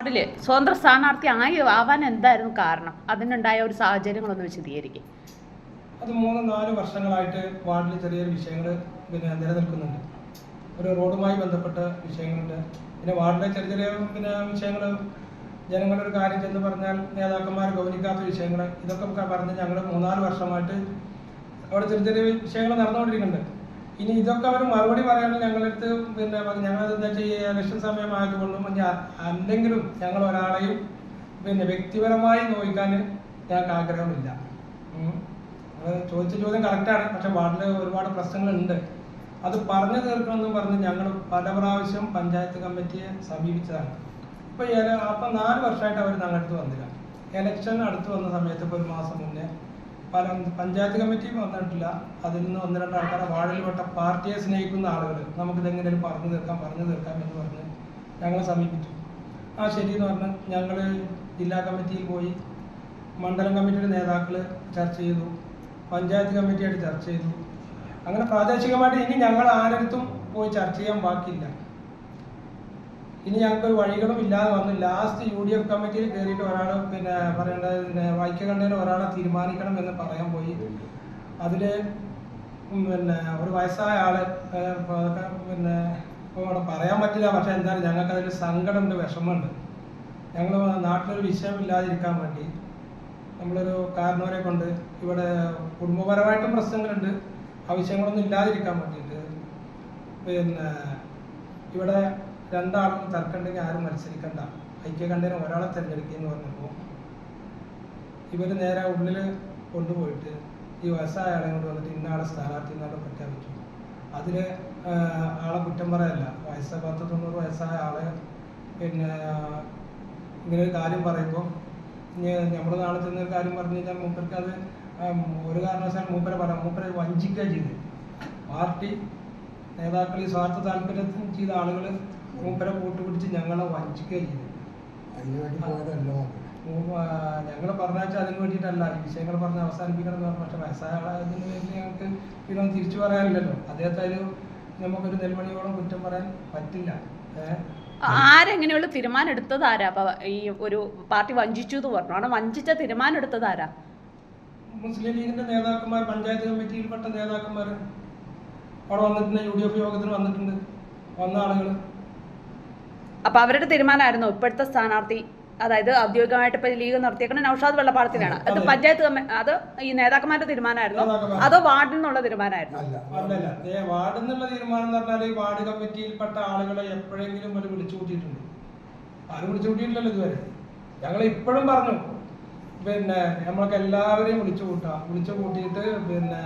വാർഡിൽ സ്വതന്ത്ര സ്ഥാനാർത്ഥി ആയി ആവാൻ എന്തായിരുന്നു കാരണം? അതിനുണ്ടായ ഒരു സാഹചര്യങ്ങളൊന്ന് വിശദീകരിക്കും. അത് മൂന്ന് നാല് വർഷങ്ങളായിട്ട് വാർഡിൽ ചെറിയൊരു വിഷയങ്ങൾ പിന്നെ നിലനിൽക്കുന്നുണ്ട്. ഒരു റോഡുമായി ബന്ധപ്പെട്ട വിഷയങ്ങളുണ്ട്. പിന്നെ വാർഡിലെ ചെറിയ ചെറിയ പിന്നെ വിഷയങ്ങൾ ജനങ്ങളുടെ ഒരു കാര്യം ചെന്ന് പറഞ്ഞാൽ നേതാക്കന്മാർ ഗൗനിക്കാത്ത വിഷയങ്ങൾ ഇതൊക്കെ പറഞ്ഞ് ഞങ്ങൾ മൂന്നാൽ വർഷമായിട്ട് അവിടെ ചെറിയ ചെറിയ വിഷയങ്ങൾ നടന്നുകൊണ്ടിരിക്കുന്നുണ്ട്. ഇനി ഇതൊക്കെ അവർ മറുപടി പറയാനും ഞങ്ങളടുത്ത് പിന്നെ ഞങ്ങൾ എന്താ ചെയ്യുക ഇലക്ഷൻ സമയമായതുകൊണ്ടും എന്തെങ്കിലും ഞങ്ങൾ ഒരാളെയും പിന്നെ വ്യക്തിപരമായി നോക്കാൻ ഞങ്ങൾക്ക് ആഗ്രഹമില്ല. ചോദിച്ച ചോദ്യം കറക്റ്റാണ് പക്ഷെ വാർഡിൽ ഒരുപാട് പ്രശ്നങ്ങളുണ്ട്. അത് പറഞ്ഞു തീർക്കണമെന്നും പറഞ്ഞ് ഞങ്ങൾ പല പ്രാവശ്യം പഞ്ചായത്ത് കമ്മിറ്റിയെ സമീപിച്ചതാണ്. ഇപ്പൊ അപ്പം നാല് വർഷമായിട്ട് അവർ ഞങ്ങളുടെ അടുത്ത് വന്നില്ല. ഇലക്ഷൻ അടുത്ത് വന്ന സമയത്ത് ഇപ്പൊ ഒരു മാസം മുന്നേ പല പഞ്ചായത്ത് കമ്മിറ്റി വന്നിട്ടില്ല. അതിൽ നിന്ന് ഒന്ന് രണ്ട് ആൾക്കാരെ വാർഡിൽപ്പെട്ട പാർട്ടിയെ സ്നേഹിക്കുന്ന ആളുകൾ നമുക്ക് ഇതെങ്ങനെയും പറഞ്ഞു തീർക്കാം പറഞ്ഞു തീർക്കാം എന്ന് പറഞ്ഞ് ഞങ്ങളെ സമീപിച്ചു. ആ ശരി എന്ന് പറഞ്ഞ് ഞങ്ങൾ ജില്ലാ കമ്മിറ്റിയിൽ പോയി. മണ്ഡലം കമ്മിറ്റിയുടെ നേതാക്കൾ ചർച്ച ചെയ്തു. പഞ്ചായത്ത് കമ്മിറ്റിയായിട്ട് ചർച്ച ചെയ്തു. അങ്ങനെ പ്രാദേശികമായിട്ട് ഇനി ഞങ്ങൾ ആരടുത്തും പോയി ചർച്ച ചെയ്യാൻ ബാക്കിയില്ല. ഇനി ഞങ്ങൾക്ക് ഒരു വഴികളും ഇല്ലാതെ വന്നു ലാസ്റ്റ് യു ഡി എഫ് കമ്മിറ്റിയിൽ കയറിയിട്ട് ഒരാൾ പിന്നെ പറയേണ്ടത് പിന്നെ വൈക്കകണ്ഠേനെ ഒരാളെ തീരുമാനിക്കണം എന്ന് പറയാൻ പോയി. അതിൽ പിന്നെ ഒരു വയസ്സായ ആൾ പിന്നെ ഇവിടെ പറയാൻ പറ്റില്ല. പക്ഷെ എന്തായാലും ഞങ്ങൾക്ക് അതിൽ സങ്കടമുണ്ട് വിഷമമുണ്ട്. ഞങ്ങൾ നാട്ടിലൊരു വിഷയമില്ലാതിരിക്കാൻ വേണ്ടി നമ്മളൊരു കാരണവരെ കൊണ്ട് ഇവിടെ കുടുംബപരമായിട്ടും പ്രശ്നങ്ങളുണ്ട്. ആ വിഷയങ്ങളൊന്നും ഇല്ലാതിരിക്കാൻ വേണ്ടിയിട്ട് പിന്നെ ഇവിടെ രണ്ടാളും തർക്കമുണ്ടെങ്കിൽ ആരും മത്സരിക്കണ്ട. ഐക്യകണ്ഠേന ഒരാളെ തിരഞ്ഞെടുക്കുക എന്ന് പറഞ്ഞപ്പോൾ ഇവർ നേരെ ഉള്ളിൽ കൊണ്ടുപോയിട്ട് ഈ വയസ്സായ ആളെ കൊണ്ട് വന്നിട്ട് ഇന്ന ആളെ സ്ഥാനാർത്ഥി എന്നാണ് പ്രഖ്യാപിച്ചു. അതിൽ ആളെ കുറ്റം പറയല്ല. വയസ്സ പത്ത് തൊണ്ണൂറ് വയസ്സായ ആളെ പിന്നെ ഇങ്ങനെ ഒരു കാര്യം പറയുമ്പോൾ നമ്മൾ നാളെ ചെന്ന ഒരു കാര്യം പറഞ്ഞു കഴിഞ്ഞാൽ മൂപ്പർക്ക് അത് ഒരു കാരണവശാലും മൂപ്പരെ പറയാം മൂപ്പരെ വഞ്ചിക്കുക ചെയ്ത് പാർട്ടി നേതാക്കൾ ഈ സ്വാർത്ഥ താല്പര്യത്തിന് ചെയ്ത ആളുകൾ മൂപ്പരെ കൂട്ടുപിടിച്ച് ഞങ്ങളെ വഞ്ചിക്കുക ചെയ്ത് ഞങ്ങൾ പറഞ്ഞാച്ചാൽ അതിന് വേണ്ടിയിട്ടല്ല. ഈ വിഷയങ്ങൾ പറഞ്ഞ് അവസാനിപ്പിക്കണം എന്ന് പറഞ്ഞു. പക്ഷേ വയസ്സായ ആളായതിന് വേണ്ടി ഞങ്ങൾക്ക് ഇതൊന്നും തിരിച്ചു പറയാനില്ലല്ലോ. അദ്ദേഹത്തെ ഒരു നമുക്കൊരു നെൽമണിയോളം കുറ്റം പറയാൻ പറ്റില്ല. ആരെങ്ങനെയുള്ള തീരുമാനം എടുത്തത് ആരാ? അപ്പൊ ഈ ഒരു പാർട്ടി വഞ്ചിച്ചു എന്ന് പറഞ്ഞു. അവിടെ വഞ്ചിച്ച തീരുമാനം എടുത്തത് ആരാ? മുസ്ലിം ലീഗിന്റെ നേതാക്കന്മാർ പഞ്ചായത്ത് കമ്മിറ്റിയിൽപ്പെട്ട നേതാക്കന്മാർ അവിടെ വന്നിട്ടുണ്ട്. യു ഡി എഫ് യോഗത്തിന് വന്നിട്ടുണ്ട്. വന്ന ആളുകൾ അപ്പൊ അവരുടെ തീരുമാനമായിരുന്നു ഇപ്പോഴത്തെ സ്ഥാനാർത്ഥി അതായത് ഔദ്യോഗികമായിട്ട് ഇപ്പൊ ലീഗ് നിർത്തിയേക്കുന്ന നൌഷാദ് വെള്ളപ്പാടത്തിനാണ് അത് പഞ്ചായത്ത് അത് ഈ നേതാക്കന്മാരുടെ തീരുമാനമായിരുന്നു. അതോ വാർഡിൽ നിന്നുള്ള തീരുമാനമായിരുന്നു? അല്ല അല്ലല്ല. ഏ തീരുമാനം എന്ന് പറഞ്ഞാൽ വാർഡ് കമ്മിറ്റിയിൽപ്പെട്ട ആളുകളെ എപ്പോഴെങ്കിലും ഒരു വിളിച്ചു കൂട്ടിയിട്ടുണ്ട് ആരും വിളിച്ചു കൂട്ടിയിട്ടില്ലല്ലോ ഇതുവരെ. ഞങ്ങൾ ഇപ്പോഴും പറഞ്ഞു പിന്നെ നമ്മൾക്ക് എല്ലാവരെയും വിളിച്ചു കൂട്ടാം. വിളിച്ചു കൂട്ടിയിട്ട് പിന്നെ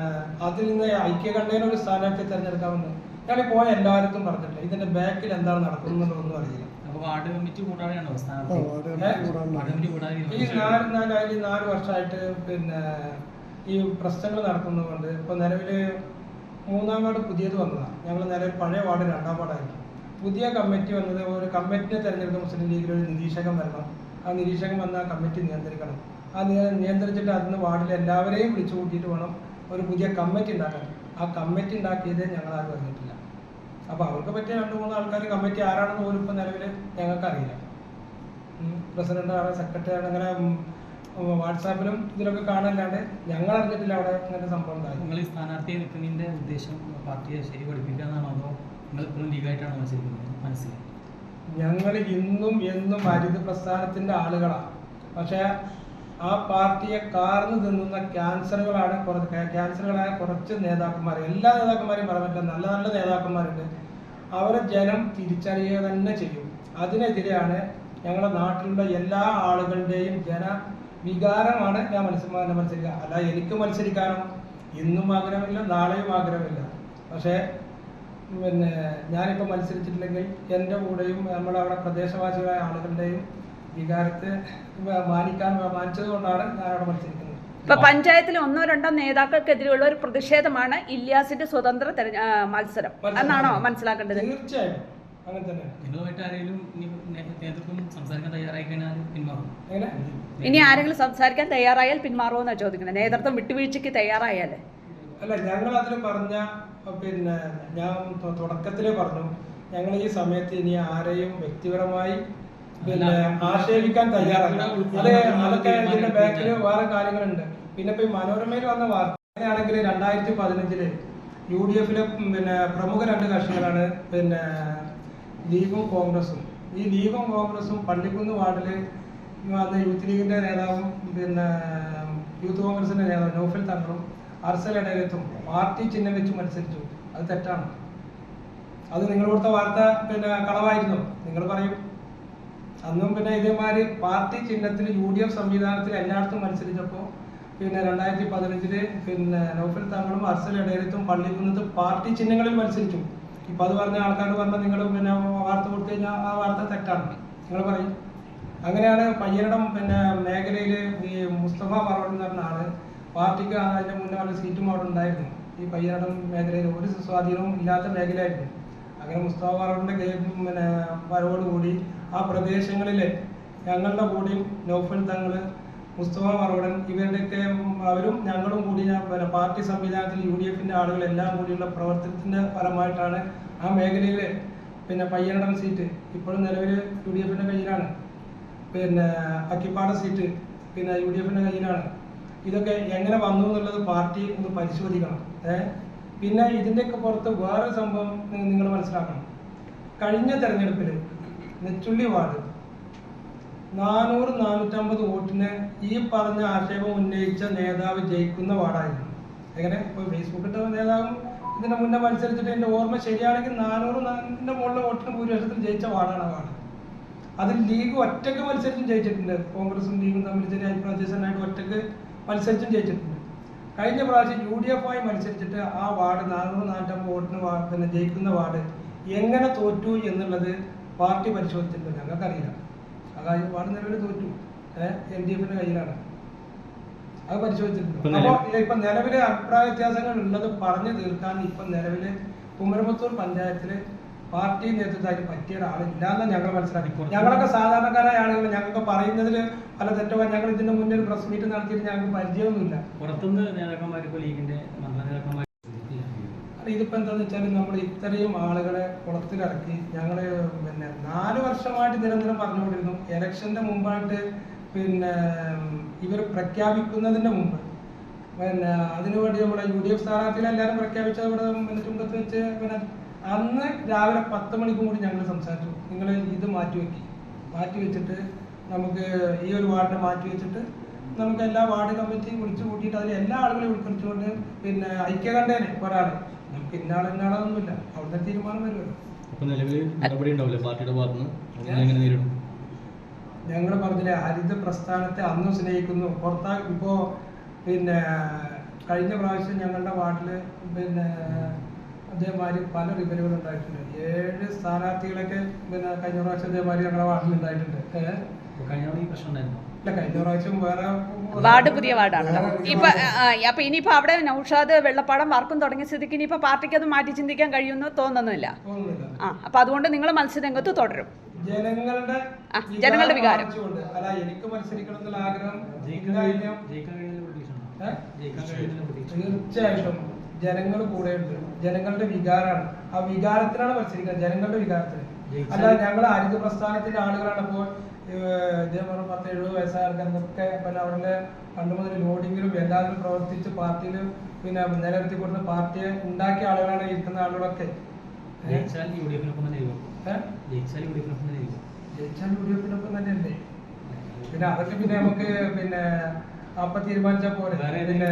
അതിൽ നിന്ന് ഐക്യകണ്ഠേന ഒരു സ്ഥാനാർത്ഥിയെ തിരഞ്ഞെടുക്കാമെന്ന്. ഞങ്ങൾ പോയ എല്ലാവർക്കും പറഞ്ഞിട്ടില്ല ഇതിന്റെ ബാക്കിൽ എന്താണ് നടക്കുന്നതെന്നൊന്നും അറിയില്ല. അപ്പൊ വാർഡ് കമ്മിറ്റി കൂടാതെയാണോ സ്ഥാനാർത്ഥി? ഈ നാല് നാലായി നാല് വർഷമായിട്ട് പിന്നെ ഈ പ്രശ്നങ്ങൾ നടക്കുന്നതുകൊണ്ട് ഇപ്പൊ നിലവിൽ മൂന്നാം വാർഡ് പുതിയത് വന്നതാണ് ഞങ്ങൾ നിലവിൽ പഴയ വാർഡ് രണ്ടാം വാർഡായിരുന്നു പുതിയ കമ്മിറ്റി വന്നത് ഒരു കമ്മിറ്റിനെ തിരഞ്ഞെടുക്കുന്ന മുസ്ലിം ലീഗിൽ ഒരു നിരീക്ഷകൻ വരണം. ആ നിരീക്ഷകൻ വന്ന ആ കമ്മിറ്റി നിയന്ത്രിക്കണം. ആ നിയന്ത്രിച്ചിട്ട് അതിന് വാർഡിലെ എല്ലാവരെയും വിളിച്ചു കൂട്ടിയിട്ട് വേണം ഒരു പുതിയ കമ്മിറ്റി ഉണ്ടാക്കാൻ. ആ കമ്മിറ്റി ഉണ്ടാക്കിയത് ഞങ്ങൾ ആരും അറിഞ്ഞിട്ടില്ല അപ്പൊ അവർക്ക് പറ്റിയ രണ്ട് മൂന്ന് ആൾക്കാർ കമ്മിറ്റി ആരാണെന്ന് പോലും ഇപ്പൊ നിലവിൽ ഞങ്ങൾക്ക് അറിയില്ല പ്രസിഡന്റ് ആണ് സെക്രട്ടറി ആണ് അങ്ങനെ വാട്സാപ്പിലും ഇതിലൊക്കെ കാണല്ലാണ്ട് ഞങ്ങൾ അറിഞ്ഞിട്ടില്ല അവിടെ ഇങ്ങനെ സംഭവം ഉണ്ടായി നിങ്ങൾ ഈ സ്ഥാനാർത്ഥിയെ നിൽക്കുന്നതിന്റെ ഉദ്ദേശം പാർട്ടിയെ ശരി പഠിപ്പിക്കുക എന്നാണോ അതോ നിങ്ങൾ ഇപ്പോഴും ലീഗായിട്ടാണോ മത്സരിക്കുന്നത്? മനസ്സിലായി. ഞങ്ങൾ ഇന്നും എന്നും ഹരിത പ്രസ്ഥാനത്തിന്റെ ആളുകളാണ് പക്ഷെ ആ പാർട്ടിയെ കാർന്നു തിന്നുന്ന ക്യാൻസറുകളാണ് കുറച്ച് ക്യാ- ക്യാൻസറുകളായ കുറച്ച് നേതാക്കന്മാർ എല്ലാ നേതാക്കന്മാരെയും പറയാൻ പറ്റില്ല നല്ല നല്ല നേതാക്കന്മാരുണ്ട്. അവരെ ജനം തിരിച്ചറിയുക തന്നെ ചെയ്യും. അതിനെതിരെയാണ് ഞങ്ങളുടെ നാട്ടിലുള്ള എല്ലാ ആളുകളുടെയും ജന വികാരമാണ് ഞാൻ മത്സരം മത്സരിക്കുക അല്ല എനിക്ക് മത്സരിക്കാനോ ഇന്നും ആഗ്രഹമില്ല നാളെയും ആഗ്രഹമില്ല. പക്ഷേ പിന്നെ ഞാനിപ്പോൾ മത്സരിച്ചിട്ടില്ലെങ്കിൽ എന്റെ കൂടെയും നമ്മുടെ അവിടെ പ്രദേശവാസികളായ ആളുകളുടെയും വികാരത്തെ മാനിക്കാൻ മാനിച്ചത് കൊണ്ടാണ് ഞാൻ അവിടെ മത്സരിക്കുന്നത്. ഇപ്പൊ പഞ്ചായത്തിലെ ഒന്നോ രണ്ടോ നേതാക്കൾക്കെതിരെയുള്ള ഒരു പ്രതിഷേധമാണ് ഇല്യാസിന്റെ സ്വതന്ത്ര മത്സരം. എന്നാണോ മനസ്സിലാക്കേണ്ടത്? തീർച്ചയായും. അങ്ങനെ തന്നെ. നിങ്ങളുമായിട്ട് ആരെങ്കിലും ഇനി നേതൃത്വം സംസാരിക്കാൻ തയ്യാറായി കഴിഞ്ഞാൽ പിന്മാറും. ഇനി ആരെങ്കിലും സംസാരിക്കാൻ തയ്യാറായാൽ പിന്മാറുമെന്നാണ് ചോദിക്കുന്നത്. നേതൃത്വം വിട്ടുവീഴ്ചയ്ക്ക് തയ്യാറായാൽ അല്ല ഞങ്ങൾ അതിൽ പറഞ്ഞ പിന്നെ ഞാൻ തുടക്കത്തിൽ പറഞ്ഞു ഞങ്ങൾ ഈ സമയത്ത് ഇനി ആരെയും വ്യക്തിപരമായി പിന്നെ ആക്ഷേപിക്കാൻ തയ്യാറല്ല. അത് അതൊക്കെ ഇതിന്റെ ബാക്കിൽ വേറെ കാര്യങ്ങളുണ്ട്. പിന്നെ ഇപ്പൊ ഈ മനോരമയിൽ വന്ന വാർത്ത അങ്ങനെയാണെങ്കിൽ രണ്ടായിരത്തി പതിനഞ്ചിൽ യു ഡി എഫിലെ പിന്നെ പ്രമുഖ രണ്ട് കക്ഷികളാണ് പിന്നെ ലീഗും കോൺഗ്രസും. ഈ ലീഗും കോൺഗ്രസും പള്ളിക്കുന്ന് വാർഡിൽ വന്ന യൂത്ത് ലീഗിന്റെ നേതാവും പിന്നെ യൂത്ത് കോൺഗ്രസിന്റെ നേതാവ് നോഫൽ തങ്ങളും അർസൽ ഇടയത്തും പാർട്ടി ചിഹ്നം വെച്ച് മത്സരിച്ചു. അത് തെറ്റാണ്. അത് നിങ്ങൾ കൊടുത്ത വാർത്ത പിന്നെ കളവായിരുന്നു. നിങ്ങൾ പറയും അന്നും പിന്നെ ഇതേമാതിരി പാർട്ടി ചിഹ്നത്തിൽ യു ഡി എഫ് സംവിധാനത്തിൽ എല്ലായിടത്തും മത്സരിച്ചപ്പോൾ പിന്നെ രണ്ടായിരത്തി പതിനഞ്ചിൽ പിന്നെ നൗഫൽ താങ്കളും അർസൽ ഇടയത്തും പള്ളിക്കുന്നത്ത് പാർട്ടി ചിഹ്നങ്ങളിൽ മത്സരിച്ചു. ഇപ്പൊ അത് പറഞ്ഞ ആൾക്കാർ പറഞ്ഞ നിങ്ങൾ പിന്നെ വാർത്ത കൊടുത്തു കഴിഞ്ഞാൽ ആ വാർത്ത തെറ്റാണ്. നിങ്ങൾ പറയും. അങ്ങനെയാണ് പയ്യനടം പിന്നെ മേഖലയിൽ ഈ മുസ്തഫ പറവൻ എന്ന് പറഞ്ഞ ആൾ പാർട്ടിക്ക് അതിന്റെ മുന്നേ വല്ല സീറ്റും അവിടെ ഉണ്ടായിരുന്നു. ഈ പയ്യനടം മേഖലയിൽ ഒരു സ്വാധീനവും ഇല്ലാത്ത മേഖലയായിരുന്നു. അങ്ങനെ മുസ്തഫ പറവന്റെ പിന്നെ വരവോടുകൂടി ആ പ്രദേശങ്ങളിലെ ഞങ്ങളുടെ കൂടി നൗഫൽ തങ്ങൾ മുസ്തഫ മറവടൻ ഇവരുടെയൊക്കെ അവരും ഞങ്ങളും കൂടി പിന്നെ പാർട്ടി സംവിധാനത്തിൽ യു ഡി എഫിന്റെ ആളുകൾ എല്ലാം കൂടിയുള്ള പ്രവർത്തനത്തിന്റെ ഫലമായിട്ടാണ് ആ മേഖലയിലെ പിന്നെ പയ്യനടം സീറ്റ് ഇപ്പോഴും നിലവിൽ യു ഡി എഫിന്റെ കയ്യിലാണ്. പിന്നെ അക്കിപ്പാട സീറ്റ് പിന്നെ യു ഡി എഫിന്റെ കയ്യിലാണ്. ഇതൊക്കെ എങ്ങനെ വന്നു എന്നുള്ളത് പാർട്ടി ഒന്ന് പരിശോധിക്കണം. ഏഹ് പിന്നെ ഇതിന്റെയൊക്കെ പുറത്ത് വേറെ സംഭവം നിങ്ങൾ മനസ്സിലാക്കണം. കഴിഞ്ഞ തെരഞ്ഞെടുപ്പിൽ നെച്ചുള്ളി വാർഡ് നാനൂറ് നാനൂറ്റമ്പത് വോട്ടിന് ഈ പറഞ്ഞ ആക്ഷേപം ഉന്നയിച്ച നേതാവ് ജയിക്കുന്ന വാർഡായിരുന്നു. എങ്ങനെ? ഇപ്പോൾ ഫേസ്ബുക്കിന്റെ നേതാവും ഇതിന്റെ മുന്നേ മത്സരിച്ചിട്ട് എന്റെ ഓർമ്മ ശരിയാണെങ്കിൽ നാനൂറ് നാനൂറിന്റെ മുകളിലെ വോട്ടിന് ഭൂരിപക്ഷത്തിൽ ജയിച്ച വാർഡാണ് വാർഡ്. അതിൽ ലീഗ് ഒറ്റയ്ക്ക് മത്സരിച്ചും ജയിച്ചിട്ടുണ്ട്. കോൺഗ്രസും ലീഗും തമ്മിൽ ചെറിയ അധ്യക്ഷനായിട്ട് ഒറ്റയ്ക്ക് മത്സരിച്ചും ജയിച്ചിട്ടുണ്ട്. കഴിഞ്ഞ പ്രാവശ്യം യു ഡി എഫ് ആയി മത്സരിച്ചിട്ട് ആ വാർഡ് നാനൂറ് നാനൂറ്റമ്പത് വോട്ടിന് പിന്നെ ജയിക്കുന്ന വാർഡ് എങ്ങനെ തോറ്റു എന്നുള്ളത് പാർട്ടി പരിശോധിച്ചിട്ടുണ്ട്. ഞങ്ങൾക്കറിയില്ല. അതായത് വാർഡ് നിലവിൽ തോറ്റു. എൽ ഡി എഫിന്റെ കയ്യിലാണ്. അത് പരിശോധിച്ചിട്ടുണ്ട്. ഇപ്പൊ അപ്പോൾ നിലവിൽ- ഇപ്പൊ നിലവിലെ അഭിപ്രായ വ്യത്യാസങ്ങൾ ഉള്ളത് പറഞ്ഞു തീർക്കാൻ ഇപ്പൊ നിലവിലെ കുമരമത്തൂർ പഞ്ചായത്തിൽ പാർട്ടി നേതൃത്വത്തിൽ പറ്റിയ ഒരാളില്ലാന്ന് ഞങ്ങൾ മനസ്സിലാക്കി. ഞങ്ങളൊക്കെ സാധാരണക്കാരായ ആളുകൾ ഞങ്ങൾക്ക് പറയുന്നതിൽ പല തെറ്റോ ഞങ്ങൾ ഇതിന്റെ മുന്നേ ഒരു പ്രസ് മീറ്റ് നടത്തിയിട്ട് ഞങ്ങൾക്ക് പരിചയമൊന്നുമില്ല. പുറത്തുനിന്ന് നേതാക്കന്മാർ ഇപ്പോൾ ലീഗിന്റെ മണ്ഡല നേതാക്കന്മാർ ഇതിപ്പോ എന്താന്ന് വെച്ചാൽ നമ്മൾ ഇത്രയും ആളുകളെ കുളത്തിലിറക്കി ഞങ്ങൾ പിന്നെ നാല് വർഷമായിട്ട് നിരന്തരം പറഞ്ഞുകൊണ്ടിരുന്നു. ഇലക്ഷന്റെ മുമ്പായിട്ട് പിന്നെ ഇവർ പ്രഖ്യാപിക്കുന്നതിന്റെ മുമ്പ്. പിന്നെ അതിനുവേണ്ടി നമ്മുടെ യു ഡി എഫ് സ്ഥാനാർത്ഥികളെ എല്ലാവരും പ്രഖ്യാപിച്ചത് ഇവിടെ ചുങ്കത്ത് വെച്ച് പിന്നെ അന്ന് രാവിലെ പത്ത് മണിക്കും കൂടി ഞങ്ങൾ സംസാരിച്ചു. നിങ്ങൾ ഇത് മാറ്റി വെക്കി. മാറ്റി വെച്ചിട്ട് നമുക്ക് ഈ ഒരു വാർഡിനെ മാറ്റി വെച്ചിട്ട് നമുക്ക് എല്ലാ വാർഡ് കമ്മിറ്റിയും വിളിച്ചു കൂട്ടിയിട്ട് അതിൽ എല്ലാ ആളുകളെയും ഉൾപ്പെടുത്തിക്കൊണ്ട് പിന്നെ ഐക്യകണ്ഠേനെ ഒരാൾ നമുക്ക് ഇന്നാൾ ഇന്നാളൊന്നുമില്ല അവിടുത്തെ തീരുമാനം വരുമല്ലോ. അപ്പൊ നിലവിൽ നടപടി ഉണ്ടാവില്ല? പാർട്ടിയുടെ ഭാഗത്തുനിന്ന്? എങ്ങനെ നേരിടും? ഞങ്ങൾ പറഞ്ഞില്ലേ ഹരിത പ്രസ്ഥാനത്തെ അന്നും സ്നേഹിക്കുന്നു. പുറത്താ ഇപ്പോ പിന്നെ കഴിഞ്ഞ പ്രാവശ്യം ഞങ്ങളുടെ വാർഡിൽ പിന്നെ അതേമാതിരി പല റിബലുകൾ ഉണ്ടായിട്ടുണ്ട്. ഏഴ് സ്ഥാനാർത്ഥികളൊക്കെ പിന്നെ കഴിഞ്ഞ പ്രാവശ്യം അതേമാതിരി ഞങ്ങളുടെ വാർഡിൽ ഉണ്ടായിട്ടുണ്ട്. ഏഹ് ഇപ്പോൾ കഴിഞ്ഞ പ്രശ്നം ഉണ്ടായിരുന്നു? വാർഡ് പുതിയ വാർഡാണ്. ഇപ്പൊ അപ്പൊ ഇനിയിപ്പോ അവിടെ നൌഷാദ് വെള്ളപ്പാടം വർക്കും തുടങ്ങിയ സ്ഥിതിക്ക് ഇനിയിപ്പോ പാർട്ടിക്ക് അത് മാറ്റി ചിന്തിക്കാൻ കഴിയുമെന്ന് തോന്നുന്നില്ല. ആ അപ്പൊ അതുകൊണ്ട് നിങ്ങൾ മത്സ്യരംഗത്ത് തുടരും. ജനങ്ങളുടെ ജനങ്ങളുടെ വികാരം. അല്ല എനിക്ക് മത്സരിക്കണം എന്നുള്ള ആഗ്രഹം തീർച്ചയായിട്ടും. ജനങ്ങൾ കൂടെയുണ്ട്. ജനങ്ങളുടെ വികാരമാണ്. ആ വികാരത്തിനാണ് മത്സരിക്കുന്നത് ജനങ്ങളുടെ വികാരത്തിന് അല്ല ഞങ്ങൾ ഹരിത പ്രസ്ഥാനത്തിന്റെ ആളുകളാണ് ഇപ്പോൾ ഇതേപോലെ പത്ത് എഴുപത് വയസ്സായ ആൾക്കാർക്കൊക്കെ പിന്നെ അവരുടെ പണ്ട് മുതൽ ലോഡിങ്ങിലും എല്ലാത്തിലും പ്രവർത്തിച്ച് പാർട്ടിയിൽ പിന്നെ നിലനിർത്തി കൊടുത്ത പാർട്ടിയെ ഉണ്ടാക്കിയ ആളുകളാണ് ഇരിക്കുന്ന ആളുകളൊക്കെ? ജയിച്ചാൽ യു ഡി എഫിനൊപ്പം തന്നെ? ജയിച്ചാൽ യു ഡി എഫിനൊപ്പം തന്നെയല്ലേ? പിന്നെ അതൊക്കെ പിന്നെ നമുക്ക് പിന്നെ അപ്പൊ തീരുമാനിച്ചാൽ പോലെ പിന്നെ